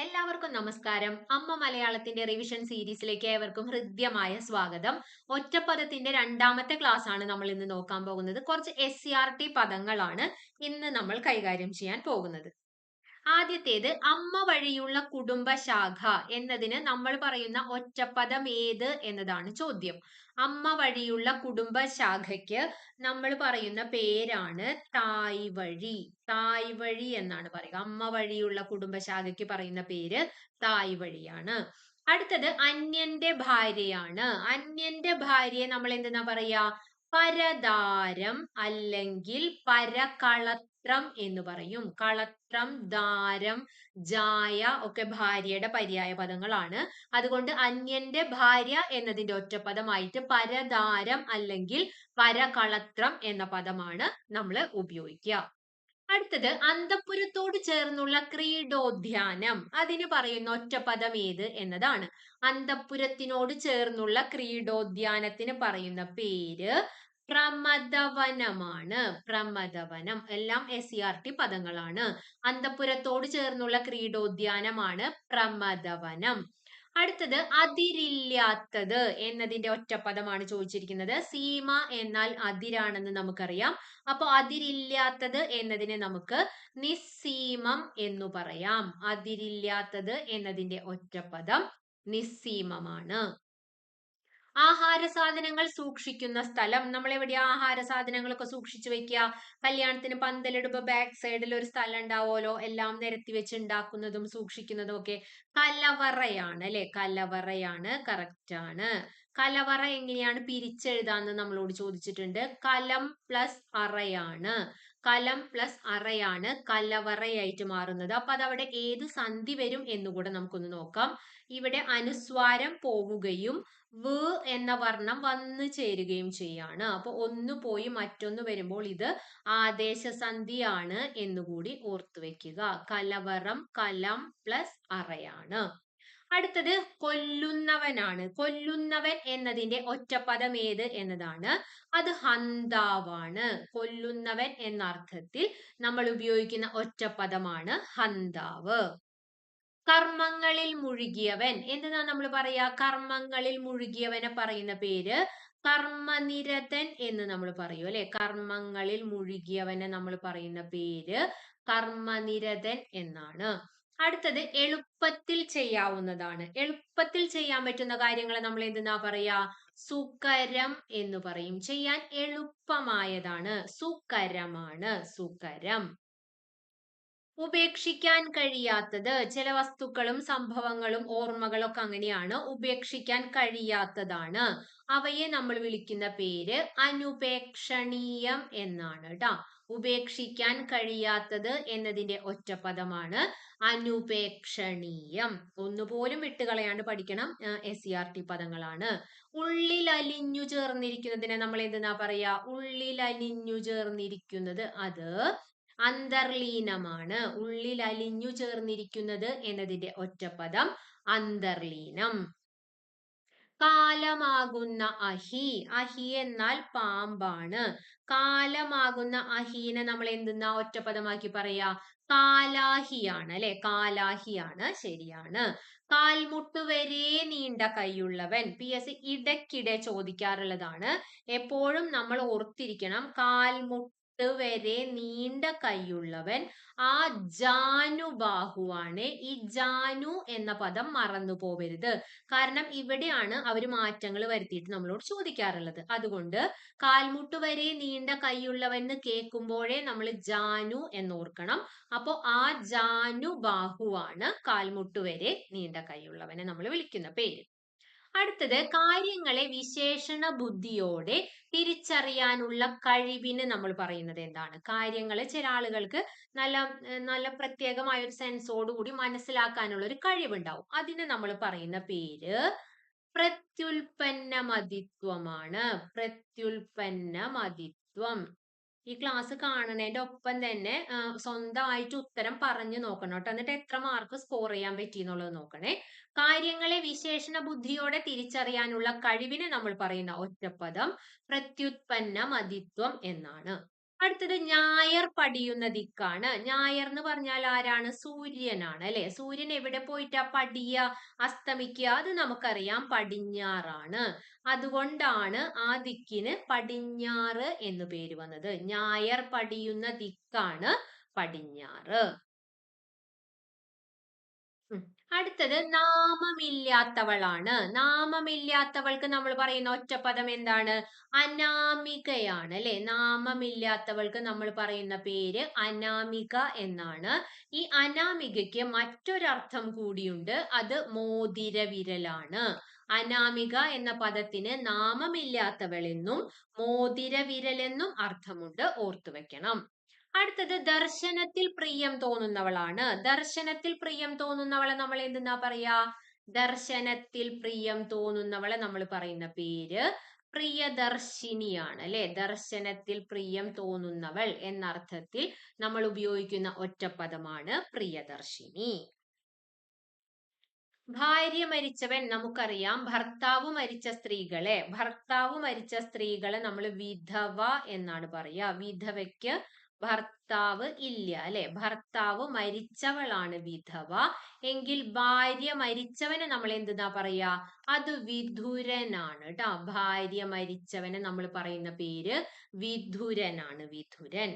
എല്ലാവർക്കും നമസ്കാരം. അമ്മ മലയാളത്തിന്റെ റിവിഷൻ സീരീസിലേക്ക് ഏവർക്കും ഹൃദ്യമായ സ്വാഗതം. ഒറ്റപ്പദത്തിന്റെ രണ്ടാമത്തെ ക്ലാസ് ആണ് നമ്മൾ ഇന്ന് നോക്കാൻ പോകുന്നത്. കുറച്ച് എസ് സി ആർ ടി പദങ്ങളാണ് ഇന്ന് നമ്മൾ കൈകാര്യം ചെയ്യാൻ പോകുന്നത്. ആദ്യത്തേത് അമ്മ വഴിയുള്ള കുടുംബശാഖ എന്നതിന് നമ്മൾ പറയുന്ന ഒറ്റപ്പദം ഏത് എന്നതാണ് ചോദ്യം. അമ്മ വഴിയുള്ള കുടുംബശാഖയ്ക്ക് നമ്മൾ പറയുന്ന പേരാണ് തായ് വഴി തായ് വഴി എന്നാണ് പറയുക. അമ്മ വഴിയുള്ള കുടുംബശാഖയ്ക്ക് പറയുന്ന പേര് തായ് വഴിയാണ് അടുത്തത് അന്യന്റെ ഭാര്യയാണ്. അന്യന്റെ ഭാര്യയെ നമ്മൾ എന്തെന്നാ പറയാ പരദാരം അല്ലെങ്കിൽ പരകളത്രം എന്ന് പറയും. കളത്രം ദാരം ജായ ഒക്കെ ഭാര്യയുടെ പര്യായ പദങ്ങളാണ്. അതുകൊണ്ട് അന്യന്റെ ഭാര്യ എന്നതിന്റെ ഒറ്റപ്പദമായിട്ട് പരദാരം അല്ലെങ്കിൽ പരകളത്രം എന്ന പദമാണ് നമ്മൾ ഉപയോഗിക്കുക. അടുത്തത് അന്തപുരത്തോട് ചേർന്നുള്ള ക്രീഡോദ്യാനം. അതിന് പറയുന്ന ഒറ്റപ്പദം ഏത് എന്നതാണ്. അന്തപുരത്തിനോട് ചേർന്നുള്ള ക്രീഡോദ്യാനത്തിന് പറയുന്ന പേര് പ്രമദവനമാണ്. പ്രമദവനം. എല്ലാം എസ് സി ആർ ടി പദങ്ങളാണ്. അന്തപുരത്തോട് ചേർന്നുള്ള ക്രീഡോദ്യാനമാണ് പ്രമദവനം. അടുത്തത് അതിരില്ലാത്തത് എന്നതിന്റെ ഒറ്റപ്പദമാണ് ചോദിച്ചിരിക്കുന്നത്. സീമ എന്നാൽ അതിരാണെന്ന് നമുക്കറിയാം. അപ്പൊ അതിരില്ലാത്തത് എന്നതിനെ നമുക്ക് നിസ്സീമം എന്നു പറയാം. അതിരില്ലാത്തത് എന്നതിന്റെ ഒറ്റപ്പദം നിസ്സീമമാണ്. ആഹാര സാധനങ്ങൾ സൂക്ഷിക്കുന്ന സ്ഥലം. നമ്മൾ എവിടെയാ ആഹാര സാധനങ്ങളൊക്കെ സൂക്ഷിച്ചു വെക്കുക കല്യാണത്തിന് പന്തലിടുമ്പോ ബാക്ക് സൈഡിൽ ഒരു സ്ഥലം ഉണ്ടാവുമല്ലോ. എല്ലാം നിരത്തി വെച്ച് ഉണ്ടാക്കുന്നതും സൂക്ഷിക്കുന്നതും ഒക്കെ കലവറയാണ് അല്ലെ? കലവറയാണ് കറക്റ്റ് ആണ്. കലവറ എങ്ങനെയാണ് പിരിച്ചെഴുതാന്ന് നമ്മളോട് ചോദിച്ചിട്ടുണ്ട്. കലം പ്ലസ് അറയാണ്. കലം പ്ലസ് അറയാണ് കലവറയായിട്ട് മാറുന്നത്. അപ്പൊ അതവിടെ ഏത് സന്ധി വരും എന്നുകൂടെ നമുക്കൊന്ന് നോക്കാം. ഇവിടെ അനുസ്വാരം പോവുകയും വ് എന്ന വർണം വന്നു ചേരുകയും ചെയ്യാണ്. അപ്പൊ ഒന്ന് പോയി മറ്റൊന്ന് വരുമ്പോൾ ഇത് ആദേശസന്ധിയാണ് എന്നുകൂടി ഓർത്തു വെക്കുക കലവറം കലം പ്ലസ് അറയാണ്. അടുത്തത് കൊല്ലുന്നവനാണ്. കൊല്ലുന്നവൻ എന്നതിന്റെ ഒറ്റപ്പദം ഏത് എന്നതാണ്? അത് ഹന്താവാണ്. കൊല്ലുന്നവൻ എന്ന അർത്ഥത്തിൽ നമ്മൾ ഉപയോഗിക്കുന്ന ഒറ്റപ്പദമാണ് ഹന്താവ്. കർമ്മങ്ങളിൽ മുഴുകിയവൻ. എന്തെന്നാ നമ്മൾ പറയാ കർമ്മങ്ങളിൽ മുഴുകിയവനെ പറയുന്ന പേര് കർമ്മനിരതൻ എന്ന് നമ്മൾ പറയും അല്ലെ? കർമ്മങ്ങളിൽ മുഴുകിയവനെ നമ്മൾ പറയുന്ന പേര് കർമ്മനിരതൻ എന്നാണ്. അടുത്തത് എളുപ്പത്തിൽ ചെയ്യാവുന്നതാണ്. എളുപ്പത്തിൽ ചെയ്യാൻ പറ്റുന്ന കാര്യങ്ങളെ നമ്മൾ എന്തെന്നാ പറയാ? സുകരം എന്ന് പറയും. ചെയ്യാൻ എളുപ്പമായതാണ്. സുകരമാണ് സുകരം ഉപേക്ഷിക്കാൻ കഴിയാത്തത് ചില വസ്തുക്കളും സംഭവങ്ങളും ഓർമ്മകളൊക്കെ അങ്ങനെയാണ്. ഉപേക്ഷിക്കാൻ കഴിയാത്തതാണ്. അവയെ നമ്മൾ വിളിക്കുന്ന പേര് അനുപേക്ഷണീയം എന്നാണ് കേട്ടോ. ഉപേക്ഷിക്കാൻ കഴിയാത്തത് എന്നതിന്റെ ഒറ്റപ്പദമാണ് അനുപേക്ഷണീയം. ഒന്നുപോലും വിട്ടുകളയാണ്ട് പഠിക്കണം എസ് സി ആർ ടി പദങ്ങളാണ്. ഉള്ളിൽ അലിഞ്ഞു ചേർന്നിരിക്കുന്നതിനെ നമ്മൾ എന്തെന്നാ പറയാ? ഉള്ളിൽ അലിഞ്ഞു ചേർന്നിരിക്കുന്നത് അത് അന്തർലീനമാണ്. ഉള്ളിൽ അലിഞ്ഞു ചേർന്നിരിക്കുന്നത് എന്നതിന്റെ ഒറ്റപ്പദം അന്തർലീനം. കാലമാകുന്ന അഹി. അഹി എന്നാൽ പാമ്പാണ്. കാലമാകുന്ന അഹീനെ നമ്മൾ എന്തുന്ന ഒറ്റപദമാക്കി പറയാ? കാലാഹിയാണ് അല്ലെ? കാലാഹിയാണ്. ശരിയാണ്. കാൽമുട്ട് വരെ നീണ്ട കൈയുള്ളവൻ. പി എസ് ഇടയ്ക്കിടെ ചോദിക്കാറുള്ളതാണ്. എപ്പോഴും നമ്മൾ ഓർത്തിരിക്കണം കാൽമുട്ട് വരെ നീണ്ട കൈയുള്ളവൻ ആ ജാനുബാഹുവാണ്. ഈ ജാനു എന്ന പദം മറന്നു പോവരുത്. കാരണം ഇവിടെയാണ് അവർ മാറ്റങ്ങൾ വരുത്തിയിട്ട് നമ്മളോട് ചോദിക്കാറുള്ളത്. അതുകൊണ്ട് കാൽമുട്ട് വരെ നീണ്ട കൈയുള്ളവൻ എന്ന് കേൾക്കുമ്പോഴേ നമ്മൾ ജാനു എന്നോർക്കണം. അപ്പോ ആ ജാനു ബാഹുവാണ് കാൽമുട്ട് വരെ നീണ്ട കൈയുള്ളവനെ നമ്മൾ വിളിക്കുന്ന പേര്. അടുത്തത് കാര്യങ്ങളെ വിശേഷണ ബുദ്ധിയോടെ തിരിച്ചറിയാനുള്ള കഴിവിന് നമ്മൾ പറയുന്നത് എന്താണ്? കാര്യങ്ങളെ ചില ആളുകൾക്ക് നല്ല നല്ല പ്രത്യേകമായ ഒരു സെൻസോടുകൂടി മനസ്സിലാക്കാനുള്ള ഒരു കഴിവുണ്ടാവും. അതിന് നമ്മൾ പറയുന്ന പേര് പ്രത്യുൽപ്പന്നമതിത്വമാണ്. പ്രത്യുൽപ്പന്നമതിത്വം. ഈ ക്ലാസ് കാണണേന്റെ ഒപ്പം തന്നെ സ്വന്തമായിട്ട് ഉത്തരം പറഞ്ഞു നോക്കണം കേട്ടോ. എന്നിട്ട് എത്ര മാർക്ക് സ്കോർ ചെയ്യാൻ പറ്റി എന്നുള്ളത് നോക്കണേ. കാര്യങ്ങളെ വിശേഷണ ബുദ്ധിയോടെ തിരിച്ചറിയാനുള്ള കഴിവിനെ നമ്മൾ പറയുന്ന ഒറ്റപ്പദം പ്രത്യുത്പന്ന മതിത്വം എന്നാണ്. അടുത്തത് ഞായർ പടിയുന്ന ദിക്കാണ്. ഞായർ എന്ന് പറഞ്ഞാൽ ആരാണ്? സൂര്യനാണ് അല്ലെ? സൂര്യൻ എവിടെ പോയിട്ടാ പടിയ അസ്തമിക്കുക? അത് നമുക്കറിയാം. പടിഞ്ഞാറാണ്. അതുകൊണ്ടാണ് ആ ദിക്കിന് പടിഞ്ഞാറ് എന്ന് പേര് വന്നത്. ഞായർ പടിയുന്ന ദിക്കാണ് പടിഞ്ഞാറ്. അടുത്തത് നാമമില്ലാത്തവളാണ്. നാമമില്ലാത്തവൾക്ക് നമ്മൾ പറയുന്ന ഒറ്റപ്പദം എന്താണ്? അനാമികയാണ് അല്ലെ? നാമമില്ലാത്തവൾക്ക് നമ്മൾ പറയുന്ന പേര് അനാമിക എന്നാണ്. ഈ അനാമികയ്ക്ക് മറ്റൊരർത്ഥം കൂടിയുണ്ട്. അത് മോതിര വിരലാണ് അനാമിക എന്ന പദത്തിന് നാമമില്ലാത്തവളെന്നും മോതിര വിരലെന്നും അർത്ഥമുണ്ട്. ഓർത്തു വെക്കണം അടുത്തത് ദർശനത്തിൽ പ്രിയം തോന്നുന്നവളാണ്. ദർശനത്തിൽ പ്രിയം തോന്നുന്നവളെ നമ്മൾ എന്തെന്നാ പറയാ? ദർശനത്തിൽ പ്രിയം തോന്നുന്നവളെ നമ്മൾ പറയുന്ന പേര് പ്രിയദർശിനിയാണ് അല്ലെ? ദർശനത്തിൽ പ്രിയം തോന്നുന്നവൾ എന്നർത്ഥത്തിൽ നമ്മൾ ഉപയോഗിക്കുന്ന ഒറ്റപ്പദമാണ് പ്രിയദർശിനി. ഭാര്യ മരിച്ചവൻ നമുക്കറിയാം. ഭർത്താവ് മരിച്ച സ്ത്രീകളെ. ഭർത്താവ് മരിച്ച സ്ത്രീകളെ നമ്മൾ വിധവ എന്നാണ് പറയാ വിധവയ്ക്ക് ഭർത്താവ് ഇല്ല അല്ലെ? ഭർത്താവ് മരിച്ചവളാണ് വിധവ. എങ്കിൽ ഭാര്യ മരിച്ചവനെ നമ്മൾ എന്തെന്നാ പറയാ? അത് വിധുരനാണ് കേട്ടോ. ഭാര്യ മരിച്ചവനെ നമ്മൾ പറയുന്ന പേര് വിധുരനാണ് വിധുരൻ.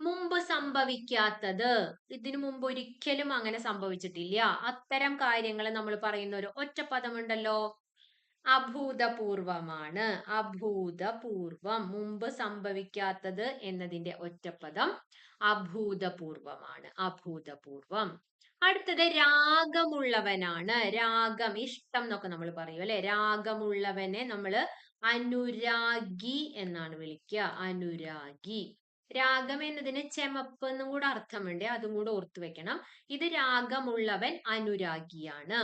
മുമ്പ് സംഭവിക്കാത്തത്. ഇതിനു മുമ്പ് ഒരിക്കലും അങ്ങനെ സംഭവിച്ചിട്ടില്ല. അത്തരം കാര്യങ്ങൾ നമ്മൾ പറയുന്ന ഒരു ഒറ്റപ്പദമുണ്ടല്ലോ അഭൂതപൂർവമാണ്. അഭൂതപൂർവം മുമ്പ് സംഭവിക്കാത്തത് എന്നതിന്റെ ഒറ്റപ്പദം അഭൂതപൂർവമാണ്. അഭൂതപൂർവം. അടുത്തത് രാഗമുള്ളവനാണ്. രാഗം ഇഷ്ടം എന്നൊക്കെ നമ്മൾ പറയും അല്ലെ? രാഗമുള്ളവനെ നമ്മൾ അനുരാഗി എന്നാണ് വിളിക്കുക. അനുരാഗി. രാഗം എന്നതിന് ചെമപ്പ് എന്നും കൂടെ അർത്ഥമുണ്ട്. അതും കൂടെ ഓർത്തു വെക്കണം. ഇത് രാഗമുള്ളവൻ അനുരാഗിയാണ്.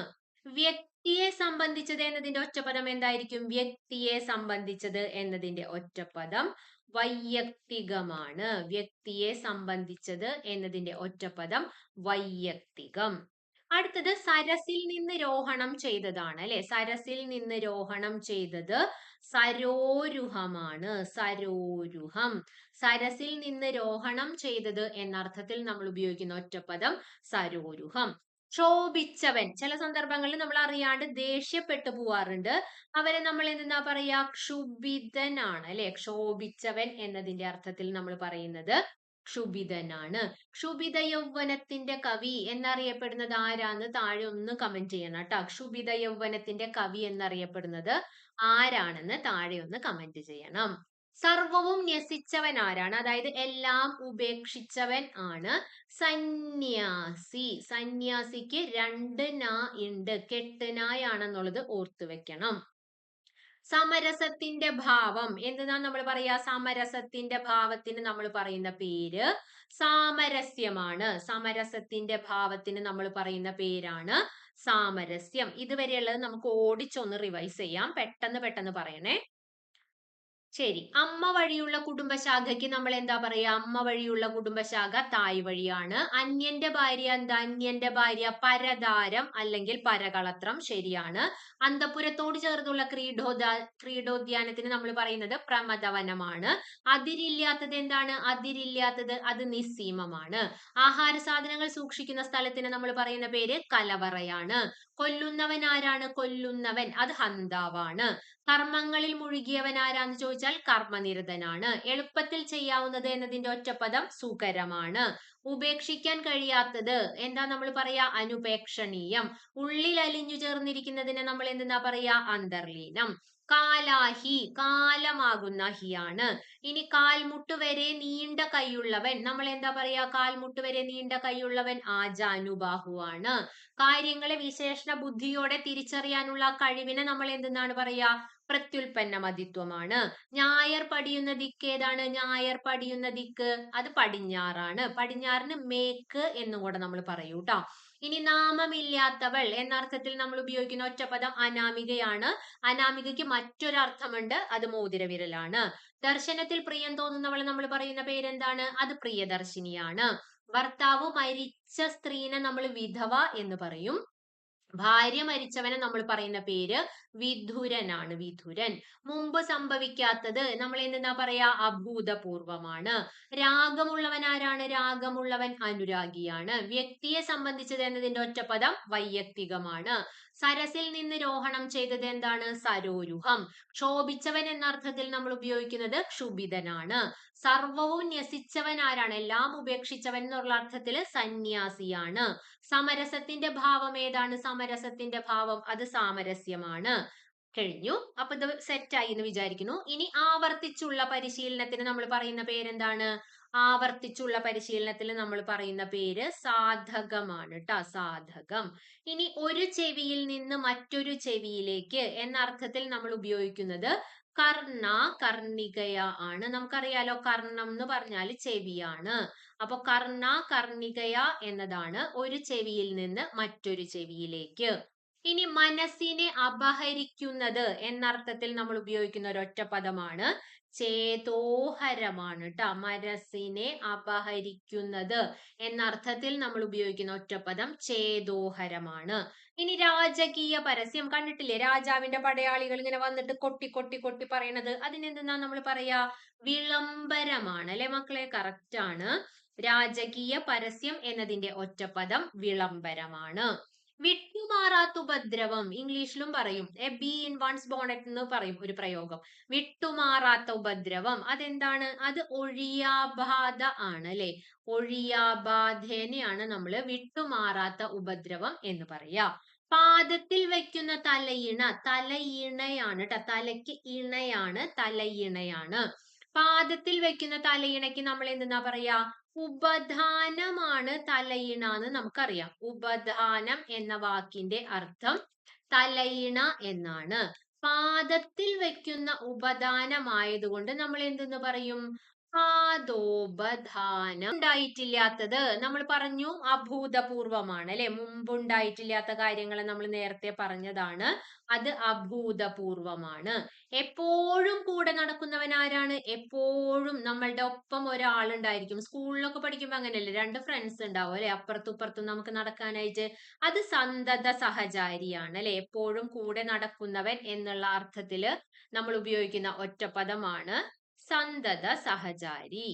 വ്യക്തിയെ സംബന്ധിച്ചത് എന്നതിന്റെ ഒറ്റപദം എന്തായിരിക്കും? വ്യക്തിയെ സംബന്ധിച്ചത് എന്നതിന്റെ ഒറ്റപദം വൈയക്തികമാണ്. വ്യക്തിയെ സംബന്ധിച്ചത് എന്നതിന്റെ ഒറ്റപദം വൈയക്തികം. അടുത്തത് സരസിൽ നിന്ന് രോഹണം ചെയ്തതാണ് അല്ലെ? സരസിൽ നിന്ന് രോഹണം ചെയ്തത് സരോരുഹമാണ്. സരോരുഹം. സരസിൽ നിന്ന് രോഹണം ചെയ്തത് എന്നർത്ഥത്തിൽ നമ്മൾ ഉപയോഗിക്കുന്ന ഒറ്റപ്പദം സരോരുഹം. ക്ഷോഭിച്ചവൻ. ചില സന്ദർഭങ്ങളിൽ നമ്മൾ അറിയാണ്ട് ദേഷ്യപ്പെട്ടു പോവാറുണ്ട്. അവരെ നമ്മൾ എന്താ പറയാ? ക്ഷുഭിതനാണ് അല്ലെ? ക്ഷോഭിച്ചവൻ എന്നതിന്റെ അർത്ഥത്തിൽ നമ്മൾ പറയുന്നത് ക്ഷുഭിതനാണ്. ക്ഷുഭിത യൗവനത്തിന്റെ കവി എന്നറിയപ്പെടുന്നത് ആരാന്ന് താഴെ ഒന്ന് കമന്റ് ചെയ്യണം കേട്ടോ. ക്ഷുഭിത യൗവനത്തിന്റെ കവി എന്നറിയപ്പെടുന്നത് ആരാണെന്ന് താഴെ ഒന്ന് കമന്റ് ചെയ്യണം. സർവവും ന്യസിച്ചവൻ ആരാണ്? അതായത് എല്ലാം ഉപേക്ഷിച്ചവൻ ആണ് സന്യാസി. സന്യാസിക്ക് രണ്ട് നാ ഉണ്ട് കെട്ട് നായാണെന്നുള്ളത് ഓർത്തു വെക്കണം. സമരസത്തിന്റെ ഭാവം. എന്തെന്നാ നമ്മൾ പറയാ? സമരസത്തിന്റെ ഭാവത്തിന് നമ്മൾ പറയുന്ന പേര് സാമരസ്യമാണ്. സമരസത്തിന്റെ ഭാവത്തിന് നമ്മൾ പറയുന്ന പേരാണ് സാമരസ്യം. ഇതുവരെയുള്ളത് നമുക്ക് ഓടിച്ചൊന്ന് റിവൈസ് ചെയ്യാം. പെട്ടെന്ന് പെട്ടെന്ന് പറയണേ. ശരി. അമ്മ വഴിയുള്ള കുടുംബശാഖയ്ക്ക് നമ്മൾ എന്താ പറയാ അമ്മ വഴിയുള്ള കുടുംബശാഖ തായ് വഴിയാണ്. അന്യന്റെ ഭാര്യ എന്താ? അന്യന്റെ ഭാര്യ പരതാരം അല്ലെങ്കിൽ പരകളത്രം ശരിയാണ്. അന്തപുരത്തോട് ചേർന്നുള്ള ക്രീഡോദ ക്രീഡോദ്യാനത്തിന് നമ്മൾ പറയുന്നത് പ്രമദവനമാണ്. അതിരില്ലാത്തത് എന്താണ്? അതിരില്ലാത്തത് അത് നിസ്സീമമാണ്. ആഹാര സാധനങ്ങൾ സൂക്ഷിക്കുന്ന സ്ഥലത്തിന് നമ്മൾ പറയുന്ന പേര് കലവറയാണ്. കൊല്ലുന്നവൻ ആരാണ് കൊല്ലുന്നവൻ. അത് ഹന്താവാണ്. കർമ്മങ്ങളിൽ മുഴുകിയവൻ ആരാന്ന് ചോദിച്ചാൽ കർമ്മനിരതനാണ്. എളുപ്പത്തിൽ ചെയ്യാവുന്നത് എന്നതിന്റെ ഒറ്റപ്പദം സുകരമാണ് ഉപേക്ഷിക്കാൻ കഴിയാത്തത് എന്താ നമ്മൾ പറയാ? അനുപേക്ഷണീയം. ഉള്ളിൽ അലിഞ്ഞു ചേർന്നിരിക്കുന്നതിനെ നമ്മൾ എന്തെന്നാ പറയാ? അന്തർലീനം. കാലാഹി കാലമാകുന്ന ഹിയാണ്. ഇനി കാൽമുട്ട് വരെ നീണ്ട കൈയുള്ളവൻ നമ്മൾ എന്താ പറയാ? കാൽമുട്ട് വരെ നീണ്ട കൈയുള്ളവൻ ആജാനുബാഹുവാണ്. കാര്യങ്ങളെ വിശേഷണ ബുദ്ധിയോടെ തിരിച്ചറിയാനുള്ള കഴിവിനെ നമ്മൾ എന്തെന്നാണ് പറയാ? പ്രത്യുൽപ്പന്ന മതിത്വമാണ്. ഞായർ പടിയുന്ന ദിക്ക് ഏതാണ്? ഞായർ പടിയുന്ന ദിക്ക്. അത് പടിഞ്ഞാറാണ്. പടിഞ്ഞാറിന് മേക്ക് എന്നും കൂടെ നമ്മൾ പറയൂ ട്ടോ ഇനി നാമമില്ലാത്തവൾ എന്ന അർത്ഥത്തിൽ നമ്മൾ ഉപയോഗിക്കുന്ന ഒറ്റപദം അനാമികയാണ്. അനാമികയ്ക്ക് മറ്റൊരർത്ഥമുണ്ട് അത് മോതിരവിരലാണ്. ദർശനത്തിൽ പ്രിയം തോന്നുന്നവൾ നമ്മൾ പറയുന്ന പേരെന്താണ്? അത് പ്രിയദർശിനിയാണ്. ഭർത്താവ് മരിച്ച സ്ത്രീനെ നമ്മൾ വിധവ എന്ന് പറയും. ഭാര്യ മരിച്ചവനെ നമ്മൾ പറയുന്ന പേര് വിധുരനാണ് വിധുരൻ. മുമ്പ് സംഭവിക്കാത്തത് നമ്മൾ എന്താ പറയാ? അഭൂതപൂർവമാണ്. രാഗമുള്ളവൻ ആരാണ് രാഗമുള്ളവൻ അനുരാഗിയാണ്. വ്യക്തിയെ സംബന്ധിച്ചത് എന്നതിന്റെ ഒറ്റപ്പദം വൈയക്തികമാണ്. സരസിൽ നിന്ന് രോഹണം ചെയ്തത് എന്താണ്? സരോരുഹം. ക്ഷോഭിച്ചവൻ എന്ന അർത്ഥത്തിൽ നമ്മൾ ഉപയോഗിക്കുന്നത് ക്ഷുഭിതനാണ്. സർവവും ന്യസിച്ചവൻ ആരാണ്? എല്ലാം ഉപേക്ഷിച്ചവൻ എന്നുള്ള അർത്ഥത്തിൽ സന്യാസിയാണ്. സമരസത്തിന്റെ ഭാവം ഏതാണ്? സമരസത്തിന്റെ ഭാവം അത് സാമരസ്യമാണ്. കഴിഞ്ഞു. അപ്പൊ ഇത് സെറ്റായി എന്ന് വിചാരിക്കുന്നു. ഇനി ആവർത്തിച്ചുള്ള പരിശീലനത്തിന് നമ്മൾ പറയുന്ന പേരെന്താണ്? ആവർത്തിച്ചുള്ള പരിശീലനത്തിൽ നമ്മൾ പറയുന്ന പേര് സാധകമാണ് കേട്ടോ സാധകം. ഇനി ഒരു ചെവിയിൽ നിന്ന് മറ്റൊരു ചെവിയിലേക്ക് എന്ന അർത്ഥത്തിൽ നമ്മൾ ഉപയോഗിക്കുന്നത് കർണ കർണികയ ആണ്. നമുക്കറിയാലോ കർണം എന്ന് പറഞ്ഞാൽ ചെവിയാണ്. അപ്പൊ കർണ കർണികയ എന്നതാണ് ഒരു ചെവിയിൽ നിന്ന് മറ്റൊരു ചെവിയിലേക്ക്. ഇനി മനസ്സിനെ അപഹരിക്കുന്നത് എന്നർത്ഥത്തിൽ നമ്മൾ ഉപയോഗിക്കുന്ന ഒരൊറ്റ പദമാണ് ചേതോഹരമാണ് കേട്ടോ മനസ്സിനെ അപഹരിക്കുന്നത് എന്നർത്ഥത്തിൽ നമ്മൾ ഉപയോഗിക്കുന്ന ഒറ്റപ്പദം ചേതോഹരമാണ്. ഇനി രാജകീയ പരസ്യം കണ്ടിട്ടില്ലേ? രാജാവിന്റെ പടയാളികൾ ഇങ്ങനെ വന്നിട്ട് കൊട്ടി കൊട്ടി കൊട്ടി പറയണത് അതിനെന്തെന്നാ നമ്മൾ പറയാ? വിളംബരമാണ് അല്ലെ മക്കളെ? കറക്റ്റ് ആണ്. രാജകീയ പരസ്യം എന്നതിന്റെ ഒറ്റപ്പദം വിളംബരമാണ്. വിട്ടുമാറാത്ത ഉപദ്രവം ഇംഗ്ലീഷിലും പറയും. A bee in one's bonnet എന്ന് പറയും ഒരു പ്രയോഗം. വിട്ടുമാറാത്ത ഉപദ്രവം അതെന്താണ്? അത് ഒഴിയാബാധ ആണ് അല്ലെ? ഒഴിയാബാധേനെയാണ് നമ്മൾ വിട്ടുമാറാത്ത ഉപദ്രവം എന്ന് പറയാ. പാദത്തിൽ വെക്കുന്ന തലയിണ തലയിണയാണ് കേട്ടോ തലയ്ക്ക് ഇണയാണ് തലയിണയാണ്. പാദത്തിൽ വെക്കുന്ന തലയിണയ്ക്ക് നമ്മൾ എന്തെന്നാ പറയാ? ഉപധാനമാണ് തലയിണ എന്ന് നമുക്കറിയാം. ഉപധാനം എന്ന വാക്കിന്റെ അർത്ഥം തലയിണ എന്നാണ്. പാദത്തിൽ വെക്കുന്ന ഉപധാനമായതുകൊണ്ട് നമ്മൾ എന്തെന്ന് പറയും? ഉണ്ടായിട്ടില്ലാത്തത് നമ്മൾ പറഞ്ഞു അഭൂതപൂർവമാണ് അല്ലെ? മുമ്പുണ്ടായിട്ടില്ലാത്ത കാര്യങ്ങൾ നമ്മൾ നേരത്തെ പറഞ്ഞതാണ്. അത് അഭൂതപൂർവമാണ്. എപ്പോഴും കൂടെ നടക്കുന്നവൻ ആരാണ്? എപ്പോഴും നമ്മളുടെ ഒപ്പം ഒരാളുണ്ടായിരിക്കും. സ്കൂളിലൊക്കെ പഠിക്കുമ്പോൾ അങ്ങനെയല്ലേ? രണ്ട് ഫ്രണ്ട്സ് ഉണ്ടാവും അല്ലെ? അപ്പുറത്തും ഇപ്പുറത്തും നമുക്ക് നടക്കാനായിട്ട്. അത് സന്തത സഹചാരിയാണ് അല്ലെ? എപ്പോഴും കൂടെ നടക്കുന്നവൻ എന്നുള്ള അർത്ഥത്തിൽ നമ്മൾ ഉപയോഗിക്കുന്ന ഒറ്റപ്പദമാണ് സന്തത സഹചാരി.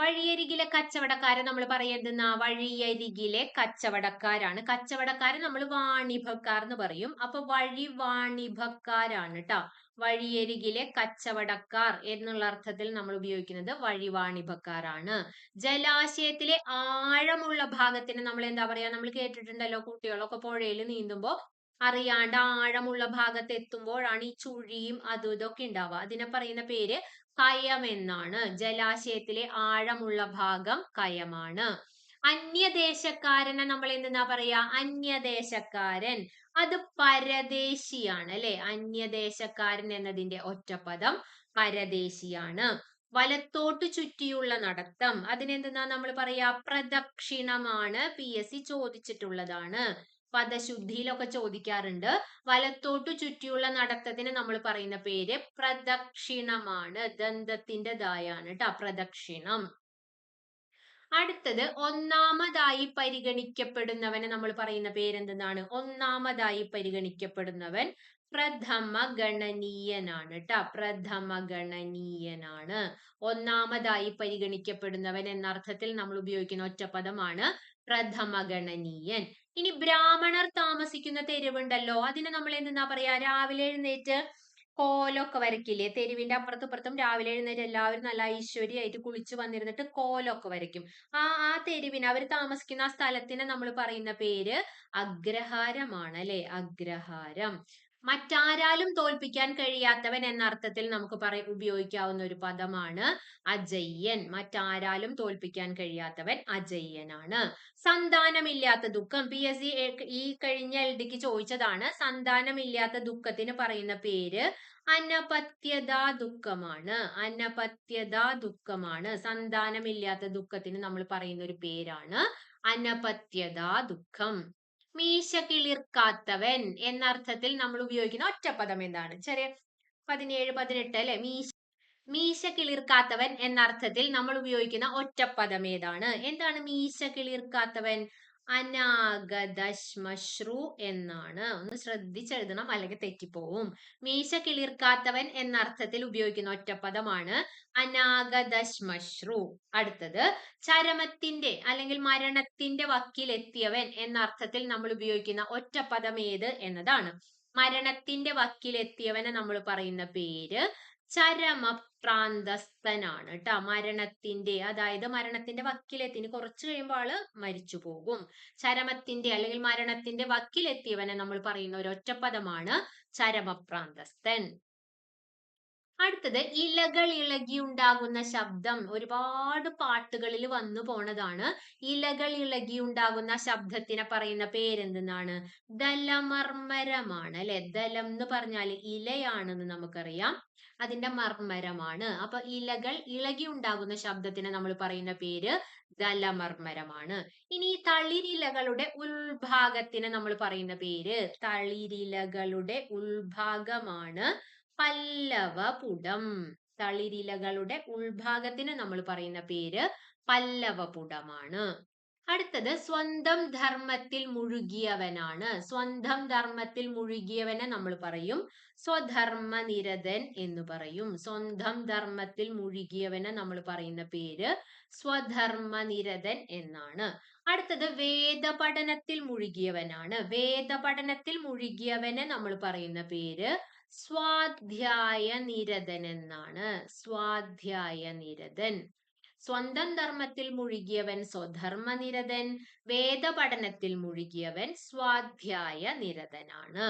വഴിയരികിലെ കച്ചവടക്കാരെ നമ്മൾ പറയുന്ന വഴിയരികിലെ കച്ചവടക്കാരാണ്. കച്ചവടക്കാരെ നമ്മൾ വാണിഭക്കാർ എന്ന് പറയും. അപ്പൊ വഴി വാണിഭക്കാരാണ് കേട്ടോ വഴിയരികിലെ കച്ചവടക്കാർ എന്നുള്ള അർത്ഥത്തിൽ നമ്മൾ ഉപയോഗിക്കുന്നത് വഴി വാണിഭക്കാരാണ്. ജലാശയത്തിലെ ആഴമുള്ള ഭാഗത്തിന് നമ്മൾ എന്താ പറയാ? നമ്മൾ കേട്ടിട്ടുണ്ടല്ലോ കുട്ടികളൊക്കെ പുഴയിൽ നീന്തുമ്പോ അറിയാണ്ട് ആഴമുള്ള ഭാഗത്ത് എത്തുമ്പോഴാണ് ഈ ചുഴിയും അതും ഇതൊക്കെ ഉണ്ടാവുക. അതിനെ പറയുന്ന പേര് കയം എന്നാണ് ജലാശയത്തിലെ ആഴമുള്ള ഭാഗം കയമാണ്. അന്യദേശക്കാരനെ നമ്മൾ എന്തെന്നാ പറയാ? അന്യദേശക്കാരൻ. അത് പരദേശിയാണ് അല്ലെ? അന്യദേശക്കാരൻ എന്നതിന്റെ ഒറ്റപ്പദം പരദേശിയാണ്. വലത്തോട്ട് ചുറ്റിയുള്ള നടത്തം. അതിനെന്തെന്നാ നമ്മൾ പറയാ? പ്രദക്ഷിണമാണ് പി എസ് സി ചോദിച്ചിട്ടുള്ളതാണ്. പദശുദ്ധിയിലൊക്കെ ചോദിക്കാറുണ്ട്. വലത്തോട്ടു ചുറ്റിയുള്ള നടത്തത്തിന് നമ്മൾ പറയുന്ന പേര് പ്രദക്ഷിണമാണ്. ദന്തത്തിന്റെതായാണ് കേട്ടോ പ്രദക്ഷിണം. അടുത്തത് ഒന്നാമതായി പരിഗണിക്കപ്പെടുന്നവനെ നമ്മൾ പറയുന്ന പേരെന്താണ് ഒന്നാമതായി പരിഗണിക്കപ്പെടുന്നവൻ പ്രഥമ ഗണനീയനാണ് ട്ടാ പ്രഥമ ഗണനീയനാണ് ഒന്നാമതായി പരിഗണിക്കപ്പെടുന്നവൻ എന്ന അർത്ഥത്തിൽ നമ്മൾ ഉപയോഗിക്കുന്ന ഒറ്റപ്പദമാണ് പ്രഥമ ഗണനീയൻ ഇനി ബ്രാഹ്മണർ താമസിക്കുന്ന തെരുവുണ്ടല്ലോ. അതിനെ നമ്മൾ എന്തെന്നാ പറയാ? രാവിലെ എഴുന്നേറ്റ് കോലൊക്കെ വരയ്ക്കില്ലേ? തെരുവിന്റെ അപ്പുറത്തും ഇപ്പുറത്തും രാവിലെ എഴുന്നേറ്റ് എല്ലാവരും നല്ല ഐശ്വര്യമായിട്ട് കുളിച്ചു വന്നിരുന്നിട്ട് കോലൊക്കെ വരയ്ക്കും. ആ ആ തെരുവിന് അവർ താമസിക്കുന്ന ആ സ്ഥലത്തിന് നമ്മൾ പറയുന്ന പേര് അഗ്രഹാരമാണ് അല്ലെ? അഗ്രഹാരം. മറ്റാരാലും തോൽപ്പിക്കാൻ കഴിയാത്തവൻ എന്ന അർത്ഥത്തിൽ നമുക്ക് പറ ഉപയോഗിക്കാവുന്ന ഒരു പദമാണ് അജയ്യൻ. മറ്റാരാലും തോൽപ്പിക്കാൻ കഴിയാത്തവൻ അജയ്യനാണ്. സന്താനമില്ലാത്ത ദുഃഖം. പി. എസ്. സി. ഈ കഴിഞ്ഞ എൽ ഡിക്ക് ചോദിച്ചതാണ് സന്താനമില്ലാത്ത ദുഃഖത്തിന് പറയുന്ന പേര് അനപത്യതാ ദുഃഖമാണ്. അനപത്യതാ ദുഃഖമാണ്. സന്താനമില്ലാത്ത ദുഃഖത്തിന് നമ്മൾ പറയുന്ന ഒരു പേരാണ് അനപത്യതാ ദുഃഖം. മീശ കിളിർക്കാത്തവൻ എന്ന അർത്ഥത്തിൽ നമ്മൾ ഉപയോഗിക്കുന്ന ഒറ്റപ്പദം എന്താണ്? ചെറിയ പതിനേഴ് പതിനെട്ട് അല്ലെ? മീശ മീശ കിളിർക്കാത്തവൻ എന്ന അർത്ഥത്തിൽ നമ്മൾ ഉപയോഗിക്കുന്ന ഒറ്റപ്പദം ഏതാണ്? എന്താണ് മീശ കിളിർക്കാത്തവൻ? അനാഗതശ്മശ്രു എന്നാണ്. ഒന്ന് ശ്രദ്ധിച്ചെഴുതണം അല്ലെങ്കിൽ തെറ്റിപ്പോവും. മീശ കിളിർക്കാത്തവൻ എന്ന അർത്ഥത്തിൽ ഉപയോഗിക്കുന്ന ഒറ്റപ്പദമാണ് അനാഗതശ്മശ്രു അടുത്തത് ചരമത്തിന്റെ അല്ലെങ്കിൽ മരണത്തിന്റെ വക്കിലെത്തിയവൻ എന്ന അർത്ഥത്തിൽ നമ്മൾ ഉപയോഗിക്കുന്ന ഒറ്റപ്പദം ഏത് എന്നതാണ്. മരണത്തിന്റെ വക്കിലെത്തിയവനെ നമ്മൾ പറയുന്ന പേര് ചരമപ്രാന്തസ്ഥനാണ് കേട്ടോ മരണത്തിന്റെ അതായത് മരണത്തിന്റെ വക്കിലെത്തിന് കുറച്ച് കഴിയുമ്പോൾ ആൾ മരിച്ചു പോകും. ചരമത്തിന്റെ അല്ലെങ്കിൽ മരണത്തിന്റെ വക്കിലെത്തിയവനെ നമ്മൾ പറയുന്ന ഒരു ഒറ്റപ്പദമാണ് ചരമപ്രാന്തസ്ഥൻ. അടുത്തത് ഇലകൾ ഇളകി ഉണ്ടാകുന്ന ശബ്ദം. ഒരുപാട് പാട്ടുകളിൽ വന്നു പോണതാണ്. ഇലകൾ ഇളകി ഉണ്ടാകുന്ന ശബ്ദത്തിനെ പറയുന്ന പേരെന്തെന്നാണ്? ദലമർമരമാണ് അല്ലെ? ദലം എന്ന് പറഞ്ഞാൽ ഇലയാണെന്ന് നമുക്കറിയാം. അതിന്റെ മർമ്മരമാണ്. അപ്പൊ ഇലകൾ ഇളകി ഉണ്ടാകുന്ന ശബ്ദത്തിന് നമ്മൾ പറയുന്ന പേര് ദലമർമരമാണ് ഇനി തളിരിലകളുടെ ഉൾഭാഗത്തിന് നമ്മൾ പറയുന്ന പേര് തളിരിലകളുടെ ഉൾഭാഗമാണ് പല്ലവപുടം. തളിരിലകളുടെ ഉൾഭാഗത്തിന് നമ്മൾ പറയുന്ന പേര് പല്ലവപുടമാണ്. അടുത്തത് സ്വന്തം ധർമ്മത്തിൽ മുഴുകിയവനാണ്. സ്വന്തം ധർമ്മത്തിൽ മുഴുകിയവനെ നമ്മൾ പറയും. സ്വധർമ്മനിരതൻ എന്ന് പറയും. സ്വന്തം ധർമ്മത്തിൽ മുഴുകിയവനെ നമ്മൾ പറയുന്ന പേര് സ്വധർമ്മനിരതൻ എന്നാണ്. അടുത്തത് വേദപഠനത്തിൽ മുഴുകിയവനാണ്. വേദപഠനത്തിൽ മുഴുകിയവനെ നമ്മൾ പറയുന്ന പേര് സ്വാധ്യായ നിരതൻ എന്നാണ്. സ്വാധ്യായ നിരതൻ സ്വന്തം ധർമ്മത്തിൽ മുഴുകിയവൻ സ്വധർമ്മനിരതൻ വേദപഠനത്തിൽ മുഴുകിയവൻ സ്വാധ്യായ നിരതനാണ്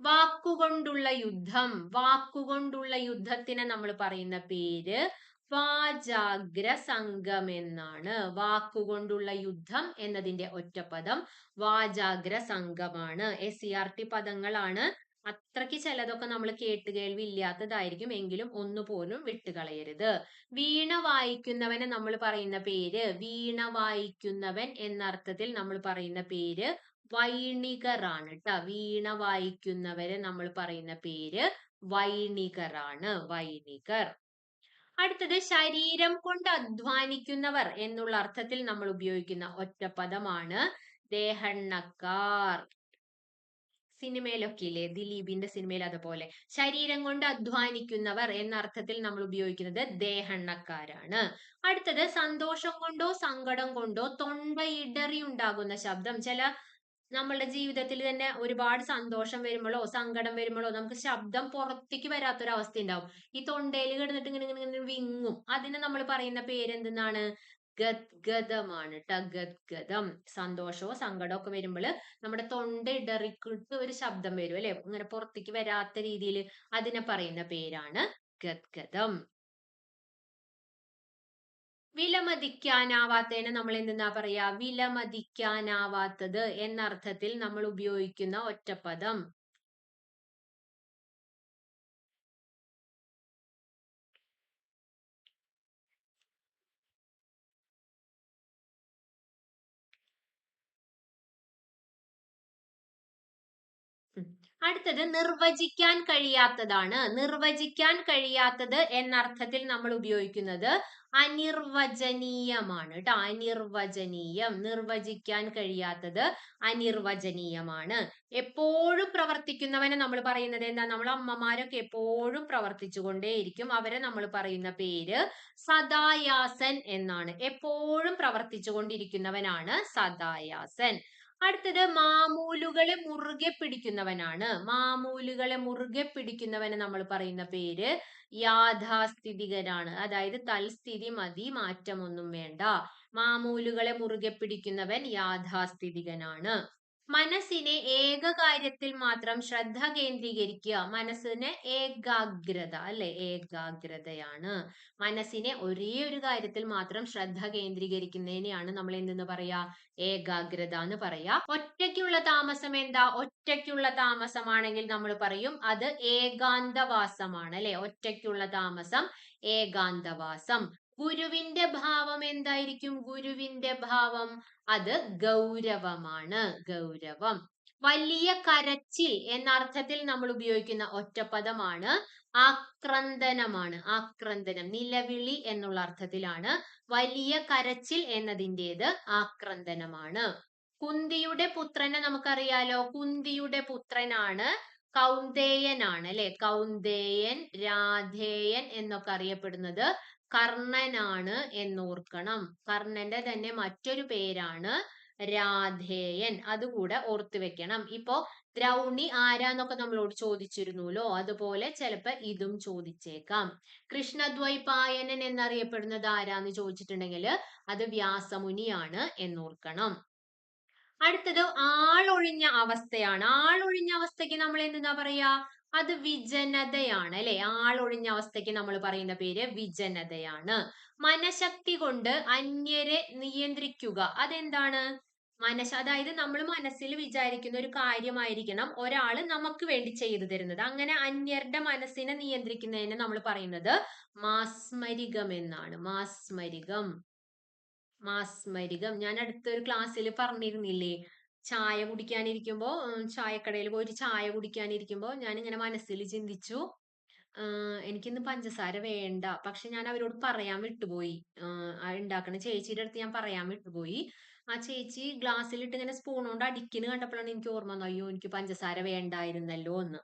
വാക്കുകൊണ്ടുള്ള യുദ്ധം വാക്കുകൊണ്ടുള്ള യുദ്ധത്തിന് നമ്മൾ പറയുന്ന പേര് വാജാഗ്ര സംഘം എന്നാണ്. വാക്കുകൊണ്ടുള്ള യുദ്ധം എന്നതിന്റെ ഒറ്റപ്പദം വാജാഗ്ര സംഘമാണ് എസ് സി ആർ ടി പദങ്ങളാണ്. അത്രയ്ക്ക് ചിലതൊക്കെ നമ്മൾ കേട്ട് കേൾവി ഇല്ലാത്തതായിരിക്കും. എങ്കിലും ഒന്നുപോലും വിട്ടുകളയരുത് വീണ വായിക്കുന്നവനെ നമ്മൾ പറയുന്ന പേര് വീണ വായിക്കുന്നവൻ എന്നർത്ഥത്തിൽ നമ്മൾ പറയുന്ന പേര് വൈണികറാണ് കേട്ടോ വീണ വായിക്കുന്നവരെ നമ്മൾ പറയുന്ന പേര് വൈണികറാണ്. വൈണികർ. അടുത്തത് ശരീരം കൊണ്ട് അധ്വാനിക്കുന്നവർ എന്നുള്ള അർത്ഥത്തിൽ നമ്മൾ ഉപയോഗിക്കുന്ന ഒറ്റപ്പദമാണ് ദേഹണ്ണക്കാർ. സിനിമയിലൊക്കെ ഇല്ലേ ദിലീപിന്റെ സിനിമയിൽ അതുപോലെ. ശരീരം കൊണ്ട് അധ്വാനിക്കുന്നവർ എന്ന അർത്ഥത്തിൽ നമ്മൾ ഉപയോഗിക്കുന്നത് ദേഹണ്ണക്കാരാണ്. അടുത്തത് സന്തോഷം കൊണ്ടോ സങ്കടം കൊണ്ടോ തൊണ്ടയിടറി ഉണ്ടാകുന്ന ശബ്ദം. ചില നമ്മളുടെ ജീവിതത്തിൽ തന്നെ ഒരുപാട് സന്തോഷം വരുമ്പോഴോ സങ്കടം വരുമ്പോഴോ നമുക്ക് ശബ്ദം പുറത്തേക്ക് വരാത്തൊരവസ്ഥ ഉണ്ടാവും ഈ തൊണ്ടയിൽ കിടന്നിട്ട് ഇങ്ങനെ ഇങ്ങനെ വിങ്ങും. അതിനെ നമ്മൾ പറയുന്ന പേരെന്തെന്നാണ്? ഗദ്ഗതമാണ് കേട്ടോ ഗദ്ഗതം സന്തോഷമോ സങ്കടമോ ഒക്കെ വരുമ്പോൾ നമ്മുടെ തൊണ്ട ഇടറിക്കിട്ട് ഒരു ശബ്ദം വരും അല്ലെ? ഇങ്ങനെ പുറത്തേക്ക് വരാത്ത രീതിയിൽ അതിനെ പറയുന്ന പേരാണ് ഗദ്ഗതം വിലമതിക്കാനാവാത്തതിനെ നമ്മൾ എന്തെന്നാ പറയാ? വിലമതിക്കാനാവാത്തത് എന്നർത്ഥത്തിൽ നമ്മൾ ഉപയോഗിക്കുന്ന ഒറ്റപ്പദം. അടുത്തത് നിർവചിക്കാൻ കഴിയാത്തതാണ്. നിർവചിക്കാൻ കഴിയാത്തത് എന്നർത്ഥത്തിൽ നമ്മൾ ഉപയോഗിക്കുന്നത് അനിർവചനീയമാണ് കേട്ടോ. അനിർവചനീയം. നിർവചിക്കാൻ കഴിയാത്തത് അനിർവചനീയമാണ്. എപ്പോഴും പ്രവർത്തിക്കുന്നവനെ നമ്മൾ പറയുന്നത് എന്താ? നമ്മൾ അമ്മമാരൊക്കെ എപ്പോഴും പ്രവർത്തിച്ചുകൊണ്ടേയിരിക്കും അവരെ നമ്മൾ പറയുന്ന പേര് സദായാസൻ എന്നാണ്. എപ്പോഴും പ്രവർത്തിച്ചുകൊണ്ടിരിക്കുന്നവനാണ് സദായാസൻ. അടുത്തത് മാമൂലുകളെ മുറുകെ പിടിക്കുന്നവനാണ്. മാമൂലുകളെ മുറുകെ പിടിക്കുന്നവന് നമ്മൾ പറയുന്ന പേര് യാഥാസ്ഥിതികനാണ്. അതായത് തൽസ്ഥിതി മതി മാറ്റമൊന്നും വേണ്ട. മാമൂലുകളെ മുറുകെ പിടിക്കുന്നവൻ യാഥാസ്ഥിതികനാണ്. മനസ്സിനെ ഏക കാര്യത്തിൽ മാത്രം ശ്രദ്ധ കേന്ദ്രീകരിക്കുക. മനസ്സിന് ഏകാഗ്രത അല്ലെ? ഏകാഗ്രതയാണ്. മനസ്സിനെ ഒരേ ഒരു കാര്യത്തിൽ മാത്രം ശ്രദ്ധ കേന്ദ്രീകരിക്കുന്നതിനെയാണ് നമ്മൾ എന്തെന്ന് പറയാ? ഏകാഗ്രത എന്ന് പറയാ. ഒറ്റയ്ക്കുള്ള താമസം എന്താ? ഒറ്റയ്ക്കുള്ള താമസമാണെങ്കിൽ നമ്മൾ പറയും അത് ഏകാന്തവാസമാണ് അല്ലെ? ഒറ്റയ്ക്കുള്ള താമസം ഏകാന്തവാസം. ഗുരുവിന്റെ ഭാവം എന്തായിരിക്കും? ഗുരുവിന്റെ ഭാവം അത് ഗൗരവമാണ്. ഗൗരവം. വലിയ കരച്ചിൽ എന്ന അർത്ഥത്തിൽ നമ്മൾ ഉപയോഗിക്കുന്ന ഒറ്റപ്പദമാണ് ആക്രന്ദനമാണ് ആക്രന്ദനം നിലവിളി എന്നുള്ള അർത്ഥത്തിലാണ് വലിയ കരച്ചിൽ എന്നതിന്റെത് ആക്രന്ദനമാണ് കുന്തിയുടെ പുത്രനെ നമുക്കറിയാലോ? കുന്തിയുടെ പുത്രനാണ് കൗന്ദേയനാണ് അല്ലെ? കൗന്ദേയൻ രാധേയൻ എന്നൊക്കെ അറിയപ്പെടുന്നത് കർണനാണ് എന്നോർക്കണം. കർണന്റെ തന്നെ മറ്റൊരു പേരാണ് രാധേയൻ. അതുകൂടെ ഓർത്തു വെക്കണം. ഇപ്പോ ദ്രൗണി ആരാന്നൊക്കെ നമ്മളോട് ചോദിച്ചിരുന്നുല്ലോ അതുപോലെ ചിലപ്പോ ഇതും ചോദിച്ചേക്കാം. കൃഷ്ണദ്വൈപായനൻ എന്നറിയപ്പെടുന്നത് ആരാന്ന് ചോദിച്ചിട്ടുണ്ടെങ്കിൽ അത് വ്യാസമുനിയാണ് എന്നോർക്കണം. അടുത്തത് ആളൊഴിഞ്ഞ അവസ്ഥയാണ്. ആളൊഴിഞ്ഞ അവസ്ഥയ്ക്ക് നമ്മൾ എന്താ പറയാ? അത് വിജനതയാണ് അല്ലെ? ആളൊഴിഞ്ഞ അവസ്ഥയ്ക്ക് നമ്മൾ പറയുന്ന പേര് വിജനതയാണ്. മനഃശക്തി കൊണ്ട് അന്യരെ നിയന്ത്രിക്കുക. അതെന്താണ്? മനസ് അതായത് നമ്മൾ മനസ്സിൽ വിചാരിക്കുന്ന ഒരു കാര്യമായിരിക്കണം ഒരാൾ നമുക്ക് വേണ്ടി ചെയ്തു തരുന്നത്. അങ്ങനെ അന്യരുടെ മനസ്സിനെ നിയന്ത്രിക്കുന്നതിന് നമ്മൾ പറയുന്നത് മാസ്മരികം എന്നാണ്. മാസ്മരികം. മാസ്മരികം. ഞാൻ അടുത്തൊരു ക്ലാസ്സിൽ പറഞ്ഞിരുന്നില്ലേ? ചായ കുടിക്കാനിരിക്കുമ്പോ ചായക്കടയിൽ പോയിട്ട് ചായ കുടിക്കാനിരിക്കുമ്പോ ഞാൻ ഇങ്ങനെ മനസ്സിൽ ചിന്തിച്ചു എനിക്കിന്ന് പഞ്ചസാര വേണ്ട. പക്ഷെ ഞാൻ അവരോട് പറയാൻ വിട്ടുപോയി. ഉണ്ടാക്കണ ചേച്ചിയുടെ അടുത്ത് ഞാൻ പറയാൻ വിട്ടുപോയി. ആ ചേച്ചി ഗ്ലാസ്സിലിട്ട് ഇങ്ങനെ സ്പൂൺ കൊണ്ട് അടിക്കിന് കണ്ടപ്പോഴാണ് എനിക്ക് ഓർമ്മ വന്നു അയ്യോ എനിക്ക് പഞ്ചസാര വേണ്ടായിരുന്നല്ലോ എന്ന്.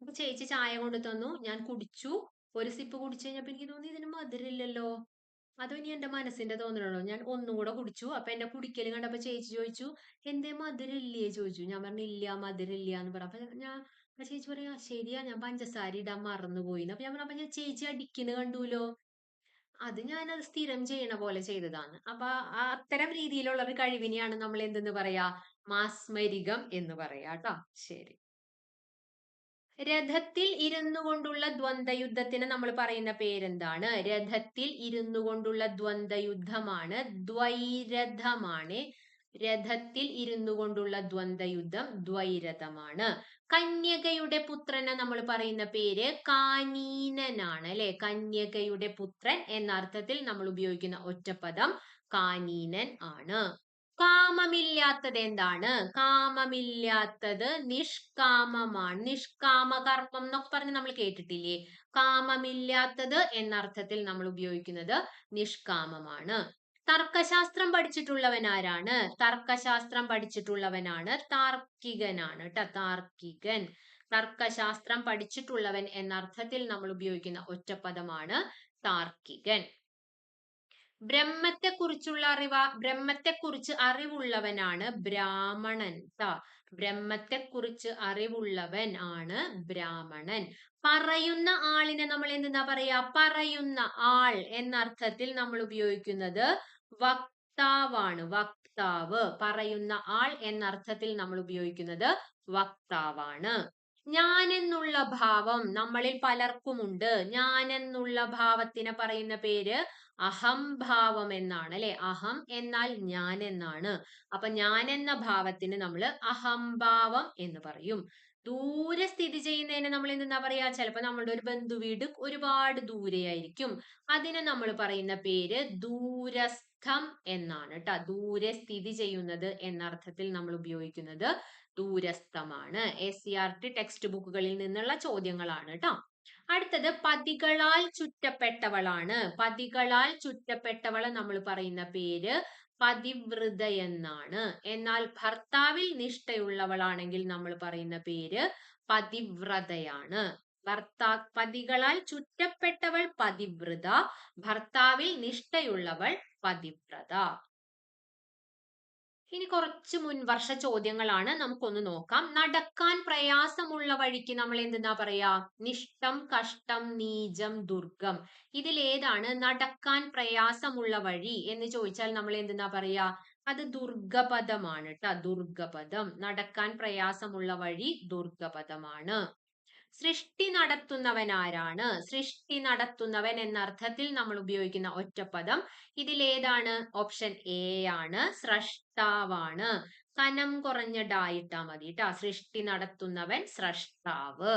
അപ്പൊ ചേച്ചി ചായ കൊണ്ട് തന്നു ഞാൻ കുടിച്ചു. ഒരു സിപ്പ് കുടിച്ചു കഴിഞ്ഞപ്പോ എനിക്ക് തോന്നി ഇതിന് മധുരമില്ലല്ലോ. അതോ ഇനി എന്റെ മനസ്സിന്റെ തോന്നലാണോ ഞാൻ ഒന്നും കൂടെ കുടിച്ചു. അപ്പൊ എന്റെ കുടിക്കൽ കണ്ടപ്പോ ചേച്ചി ചോദിച്ചു എന്തേ മധുരമില്ലേ? ചോദിച്ചു. ഞാൻ പറഞ്ഞു ഇല്ല മധുരമില്ല എന്ന് പറഞ്ഞു. അപ്പൊ ഞാൻ അപ്പൊ ചേച്ചി പറയാ ശരിയാ ഞാൻ പഞ്ചസാര ഇടാൻ മറന്നുപോയി അപ്പൊ ഞാൻ പറഞ്ഞു അപ്പൊ ഞാൻ ചേച്ചി അടിക്കുന്ന കണ്ടുല്ലോ അത് ഞാൻ അത് സ്ഥിരം ചെയ്യണ പോലെ ചെയ്തതാണ്. അപ്പൊ അത്തരം രീതിയിലുള്ള ഒരു കഴിവിനെയാണ് നമ്മൾ എന്തെന്ന് പറയാ മാസ്മരികം എന്ന് പറയാ. കേട്ടോ? ശരി. രഥത്തിൽ ഇരുന്നു കൊണ്ടുള്ള ദ്വന്ദ്വയുദ്ധത്തിന് നമ്മൾ പറയുന്ന പേരെന്താണ്? രഥത്തിൽ ഇരുന്നു കൊണ്ടുള്ള ദ്വന്ദ്വയുദ്ധമാണ്. ദ്വൈരഥമാണ്. രഥത്തിൽ ഇരുന്നു കൊണ്ടുള്ള ദ്വന്ദ്വയുദ്ധം ദ്വൈരഥമാണ്. കന്യകയുടെ പുത്രനെ നമ്മൾ പറയുന്ന പേര് കാനീനനാണ് അല്ലെ? കന്യകയുടെ പുത്രൻ എന്ന അർത്ഥത്തിൽ നമ്മൾ ഉപയോഗിക്കുന്ന ഒറ്റപ്പദം കാനീനൻ ആണ്. കാമമില്ലാത്തത് എന്താണ് കാമമില്ലാത്തത് നിഷ്കാമമാണ്. നിഷ്കാമ കർമ്മം എന്നൊക്കെ പറഞ്ഞ് നമ്മൾ കേട്ടിട്ടില്ലേ? കാമമില്ലാത്തത് എന്നർത്ഥത്തിൽ നമ്മൾ ഉപയോഗിക്കുന്നത് നിഷ്കാമമാണ്. തർക്കശാസ്ത്രം പഠിച്ചിട്ടുള്ളവൻ ആരാണ്? തർക്കശാസ്ത്രം പഠിച്ചിട്ടുള്ളവനാണ് താർക്കികനാണ് കേട്ടോ താർക്കികൻ. തർക്കശാസ്ത്രം പഠിച്ചിട്ടുള്ളവൻ എന്നർത്ഥത്തിൽ നമ്മൾ ഉപയോഗിക്കുന്ന ഒറ്റപ്പദമാണ് താർക്കികൻ. ബ്രഹ്മത്തെക്കുറിച്ചുള്ള അറിവ. ബ്രഹ്മത്തെക്കുറിച്ച് അറിവുള്ളവനാണ് ബ്രാഹ്മണൻ ബ്രഹ്മത്തെക്കുറിച്ച് അറിവുള്ളവൻ ആണ് ബ്രാഹ്മണൻ. പറയുന്ന ആളിനെ നമ്മൾ എന്തെന്നാ പറയാ? പറയുന്ന ആൾ എന്ന അർത്ഥത്തിൽ നമ്മൾ ഉപയോഗിക്കുന്നത് വക്താവാണ്. വക്താവ്. പറയുന്ന ആൾ എന്ന അർത്ഥത്തിൽ നമ്മൾ ഉപയോഗിക്കുന്നത് വക്താവാണ്. ഞാൻ എന്നുള്ള ഭാവം നമ്മളിൽ പലർക്കുമുണ്ട്. ഞാൻ എന്നുള്ള ഭാവത്തിനെ പറയുന്ന പേര് അഹംഭാവം എന്നാണ് അല്ലെ? അഹം എന്നാൽ ഞാൻ എന്നാണ്. അപ്പൊ ഞാൻ എന്ന ഭാവത്തിന് നമ്മൾ അഹംഭാവം എന്ന് പറയും. ദൂരെ സ്ഥിതി ചെയ്യുന്നതിന് നമ്മൾ എന്താ പറയാ? ചിലപ്പോ നമ്മളുടെ ഒരു ബന്ധു വീട് ഒരുപാട് ദൂരെയായിരിക്കും അതിനെ നമ്മൾ പറയുന്ന പേര് ദൂരസ്ഥം എന്നാണ് കേട്ടോ. ദൂരെ സ്ഥിതി ചെയ്യുന്നത് എന്ന അർത്ഥത്തിൽ നമ്മൾ ഉപയോഗിക്കുന്നത്. ദൂരസ്ഥമാണ്. S C R T text ബുക്കുകളിൽ നിന്നുള്ള ചോദ്യങ്ങളാണ് കേട്ടോ അടുത്തത് പതികളാൽ ചുറ്റപ്പെട്ടവളാണ്. പതികളാൽ ചുറ്റപ്പെട്ടവളെ നമ്മൾ പറയുന്ന പേര് പതിവ്രത എന്നാണ്. എന്നാൽ ഭർത്താവിൽ നിഷ്ഠയുള്ളവളാണെങ്കിൽ നമ്മൾ പറയുന്ന പേര് പതിവ്രതയാണ്. ഭർത്താ പതികളാൽ ചുറ്റപ്പെട്ടവൾ പതിവ്രത ഭർത്താവിൽ നിഷ്ഠയുള്ളവൾ പതിവ്രത. ഇനി കുറച്ച് മുൻവർഷ ചോദ്യങ്ങളാണ്. നമുക്കൊന്ന് നോക്കാം. നടക്കാൻ പ്രയാസമുള്ള വഴിക്ക് നമ്മൾ എന്തെന്നാ പറയാ? നിഷ്ടം കഷ്ടം നീചം ദുർഗം. ഇതിലേതാണ് നടക്കാൻ പ്രയാസമുള്ള വഴി എന്ന് ചോദിച്ചാൽ നമ്മൾ എന്തെന്നാ പറയാ? അത് ദുർഗപദമാണ് കേട്ടാ ദുർഗപദം. നടക്കാൻ പ്രയാസമുള്ള വഴി ദുർഗപദമാണ്. സൃഷ്ടി നടത്തുന്നവൻ ആരാണ് സൃഷ്ടി നടത്തുന്നവൻ എന്ന അർത്ഥത്തിൽ നമ്മൾ ഉപയോഗിക്കുന്ന ഒറ്റപ്പദം ഇതിലേതാണ്? ഓപ്ഷൻ എ ആണ്. സ്രഷ്ടാവാണ്. കനം കുറഞ്ഞ ഡായിട്ടാ മതി കേട്ടാ സൃഷ്ടി നടത്തുന്നവൻ സ്രഷ്ടാവ്.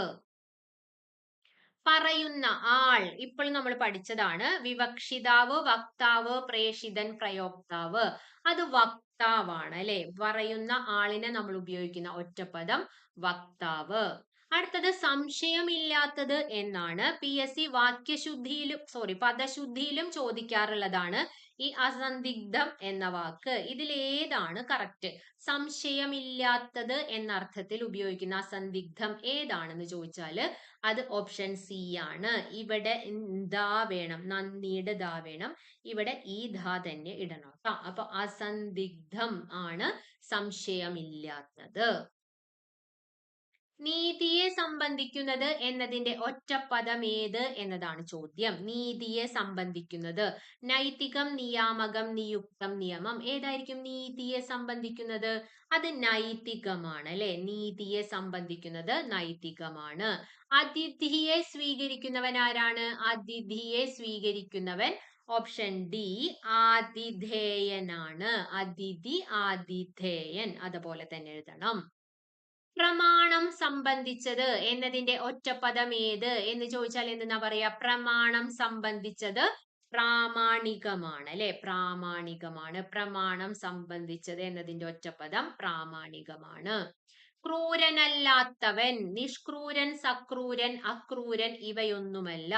പറയുന്ന ആൾ ഇപ്പോൾ നമ്മൾ പഠിച്ചതാണ്. വിവക്ഷിതാവ് വക്താവ് പ്രേഷിതൻ പ്രയോക്താവ്. അത് വക്താവാണ് അല്ലെ? പറയുന്ന ആളിനെ നമ്മൾ ഉപയോഗിക്കുന്ന ഒറ്റപ്പദം വക്താവ്. അടുത്തത് സംശയമില്ലാത്തത് എന്നാണ്. പി എസ് സി വാക്യശുദ്ധിയിലും സോറി പദശുദ്ധിയിലും ചോദിക്കാറുള്ളതാണ് ഈ അസന്ദിഗ്ധം എന്ന വാക്ക്. ഇതിലേതാണ് കറക്റ്റ് സംശയമില്ലാത്തത് എന്ന അർത്ഥത്തിൽ ഉപയോഗിക്കുന്ന അസന്ദിഗ്ധം ഏതാണെന്ന് ചോദിച്ചാൽ അത് ഓപ്ഷൻ സി ആണ്. ഇവിടെ ദാ വേണം നന്ദിയുടെ ദാ വേണം. ഇവിടെ ഈ ധാ തന്നെ ഇടണം അപ്പൊ അസന്ദിഗ്ധം ആണ് സംശയമില്ലാത്തത്. നീതിയെ സംബന്ധിക്കുന്നത് എന്നതിന്റെ ഒറ്റപ്പദം ഏത് എന്നതാണ് ചോദ്യം. നീതിയെ സംബന്ധിക്കുന്നത്. നൈതികം നിയാമകം നിയുക്തം നിയമം. ഏതായിരിക്കും നീതിയെ സംബന്ധിക്കുന്നത്? അത് നൈതികമാണ് അല്ലെ? നീതിയെ സംബന്ധിക്കുന്നത് നൈതികമാണ്. അതിഥിയെ സ്വീകരിക്കുന്നവൻ ആരാണ്? അതിഥിയെ സ്വീകരിക്കുന്നവൻ ഓപ്ഷൻ ഡി ആതിഥേയനാണ്. അതിഥി ആതിഥേയൻ. അതുപോലെ തന്നെ എഴുതണം. പ്രമാണം സംബന്ധിച്ചത് എന്നതിന്റെ ഒറ്റപ്പദം ഏത്? എന്ന് ചോദിച്ചാൽ എന്താ പറയാ പ്രമാണം സംബന്ധിച്ചത് പ്രാമാണികമാണ് അല്ലെ? പ്രാമാണികമാണ്. പ്രമാണം സംബന്ധിച്ചത് എന്നതിന്റെ ഒറ്റപ്പദം പ്രാമാണികമാണ്. ക്രൂരനല്ലാത്തവൻ നിഷ്ക്രൂരൻ സക്രൂരൻ അക്രൂരൻ ഇവയൊന്നുമല്ല.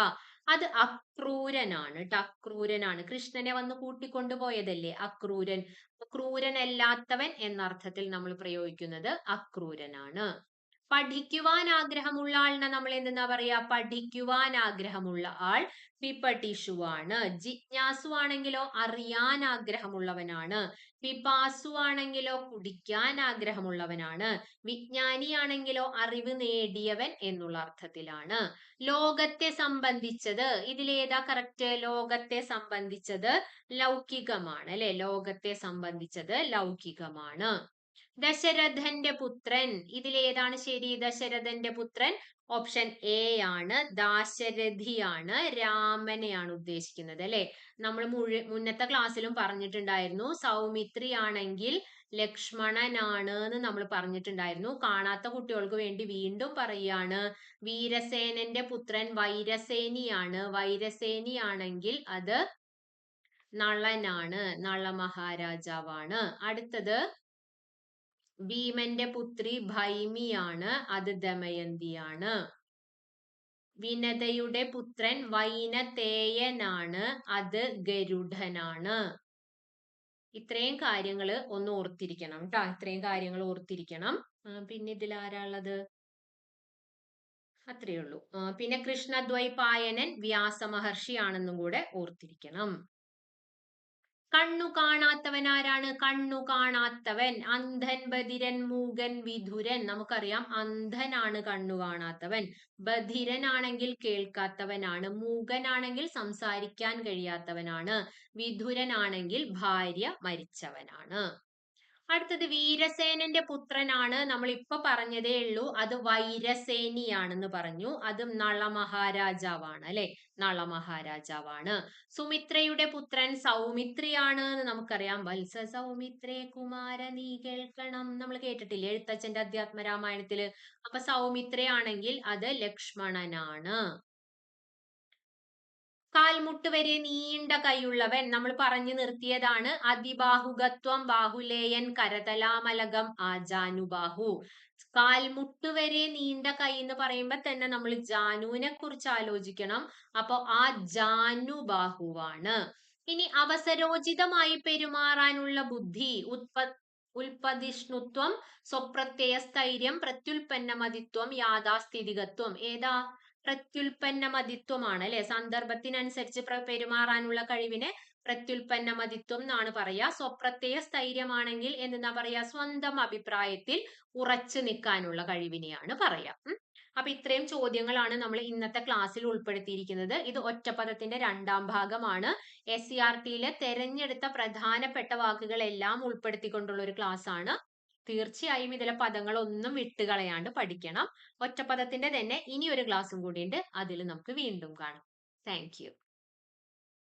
അത് അക്രൂരനാണ് കേട്ടോ അക്രൂരനാണ്. കൃഷ്ണനെ വന്ന് കൂട്ടിക്കൊണ്ടുപോയതല്ലേ അക്രൂരൻ? ക്രൂരനല്ലാത്തവൻ എന്ന അർത്ഥത്തിൽ നമ്മൾ പ്രയോഗിക്കുന്നത് അക്രൂരനാണ്. പഠിക്കുവാൻ ആഗ്രഹമുള്ള ആളിനെ നമ്മൾ എന്തെന്നാ പറയാ? പഠിക്കുവാൻ ആഗ്രഹമുള്ള ആൾ പിപ്പട്ടിഷു ആണ് ജിജ്ഞാസു ആണെങ്കിലോ അറിയാൻ ആഗ്രഹമുള്ളവനാണ് പിപാസു ആണെങ്കിലോ കുടിക്കാൻ ആഗ്രഹമുള്ളവനാണ് വിജ്ഞാനിയാണെങ്കിലോ അറിവ് നേടിയവൻ എന്നുള്ള അർത്ഥത്തിലാണ്. ലോകത്തെ സംബന്ധിച്ചത് ഇതിലേതാ കറക്റ്റ് ലോകത്തെ സംബന്ധിച്ചത് ലൗകികമാണ് അല്ലെ? ലോകത്തെ സംബന്ധിച്ചത് ലൗകികമാണ്. ദശരഥന്റെ പുത്രൻ. ഇതിലേതാണ് ശരി ദശരഥന്റെ പുത്രൻ? ഓപ്ഷൻ എ ആണ്. ദാശരഥിയാണ്. രാമനെയാണ് ഉദ്ദേശിക്കുന്നത് അല്ലെ? നമ്മൾ മുഴു മുന്നത്തെ ക്ലാസ്സിലും പറഞ്ഞിട്ടുണ്ടായിരുന്നു. സൗമിത്രി ആണെങ്കിൽ ലക്ഷ്മണനാണ് എന്ന് നമ്മൾ പറഞ്ഞിട്ടുണ്ടായിരുന്നു. കാണാത്ത കുട്ടികൾക്ക് വേണ്ടി വീണ്ടും പറയുകയാണ്. വീരസേനന്റെ പുത്രൻ വൈരസേനിയാണ്. വൈരസേനിയാണെങ്കിൽ അത് നളനാണ്. നള മഹാരാജാവാണ് അടുത്തത് ഭീമന്റെ പുത്രി ഭൈമിയാണ് അത് ദമയന്തിയാണ്. വിനതയുടെ പുത്രൻ വൈനതേയനാണ് അത് ഗരുഡനാണ്. ഇത്രയും കാര്യങ്ങൾ ഒന്ന് ഓർത്തിരിക്കണം കേട്ടോ ഇത്രയും കാര്യങ്ങൾ ഓർത്തിരിക്കണം. പിന്നെ ഇതിൽ ആരാളത് അത്രയേ ഉള്ളൂ. പിന്നെ കൃഷ്ണദ്വൈപായനൻ വ്യാസമഹർഷിയാണെന്നും കൂടെ ഓർത്തിരിക്കണം. കണ്ണു കാണാത്തവൻ ആരാണ്? കണ്ണു കാണാത്തവൻ. അന്ധൻ ബധിരൻ മൂകൻ വിധുരൻ. നമുക്കറിയാം അന്ധനാണ് കണ്ണു കാണാത്തവൻ. ബധിരനാണെങ്കിൽ കേൾക്കാത്തവനാണ്. മൂകനാണെങ്കിൽ സംസാരിക്കാൻ കഴിയാത്തവനാണ്. വിധുരനാണെങ്കിൽ ഭാര്യ മരിച്ചവനാണ്. അടുത്തത് വീരസേനന്റെ പുത്രനാണ് നമ്മൾ ഇപ്പൊ പറഞ്ഞതേ ഉള്ളൂ. അത് വൈരസേനിയാണെന്ന് പറഞ്ഞു. അതും നളമഹാരാജാവാണ് അല്ലെ? നളമഹാരാജാവാണ്. സുമിത്രയുടെ പുത്രൻ സൗമിത്രിയാണ് എന്ന് നമുക്കറിയാം. വത്സ സൗമിത്രേ കുമാര നീ കേൾക്കണം. നമ്മൾ കേട്ടിട്ടില്ല? എഴുത്തച്ഛന്റെ അധ്യാത്മ രാമായണത്തിൽ. അപ്പൊ സൗമിത്രയാണെങ്കിൽ അത് ലക്ഷ്മണനാണ്. കാൽമുട്ട് വരെ നീണ്ട കൈയുള്ളവൻ നമ്മൾ പറഞ്ഞു നിർത്തിയതാണ് അതിബാഹുകത്വം ബാഹുലേയൻ കരതലാമലകം ആജാനുബാഹു. കാൽമുട്ട് വരെ നീണ്ട കൈ എന്ന് പറയുമ്പോ തന്നെ നമ്മൾ ജാനുവിനെ കുറിച്ച് ആലോചിക്കണം. അപ്പൊ ആ ജാനുബാഹുവാണ്. ഇനി അവസരോചിതമായി പെരുമാറാനുള്ള ബുദ്ധി ഉത്പ ഉൽപ്പതിഷ്ണുത്വം സ്വപ്രത്യയ സ്ഥൈര്യം പ്രത്യുൽപ്പന്നമതിത്വം യാഥാസ്ഥിതികത്വം ഏതാ? പ്രത്യുൽപ്പന്നമതിത്വമാണ് അല്ലെ? സന്ദർഭത്തിനനുസരിച്ച് പെരുമാറാനുള്ള കഴിവിനെ പ്രത്യുൽപ്പന്നമതിത്വം എന്നാണ് പറയുക. സ്വപ്രത്യയ സ്ഥൈര്യമാണെങ്കിൽ എന്താ പറയാ സ്വന്തം അഭിപ്രായത്തിൽ ഉറച്ചു നിൽക്കാനുള്ള കഴിവിനെയാണ് പറയാ അപ്പൊ ഇത്രയും ചോദ്യങ്ങളാണ് നമ്മൾ ഇന്നത്തെ ക്ലാസ്സിൽ ഉൾപ്പെടുത്തിയിരിക്കുന്നത്. ഇത് ഒറ്റപ്പദത്തിന്റെ രണ്ടാം ഭാഗമാണ്. എസ് സി ആർ ടിയിലെ തെരഞ്ഞെടുത്ത പ്രധാനപ്പെട്ട വാക്കുകളെല്ലാം ഉൾപ്പെടുത്തിക്കൊണ്ടുള്ള ഒരു ക്ലാസ് ആണ് തീർച്ചയായും ഇതിലെ പദങ്ങളൊന്നും വിട്ടുകളയാണ്ട് പഠിക്കണം. ഒറ്റപ്പദത്തിന്റെ തന്നെ ഇനി ഒരു ക്ലാസ്സും കൂടിയുണ്ട്. അതിൽ നമുക്ക് വീണ്ടും കാണാം. താങ്ക്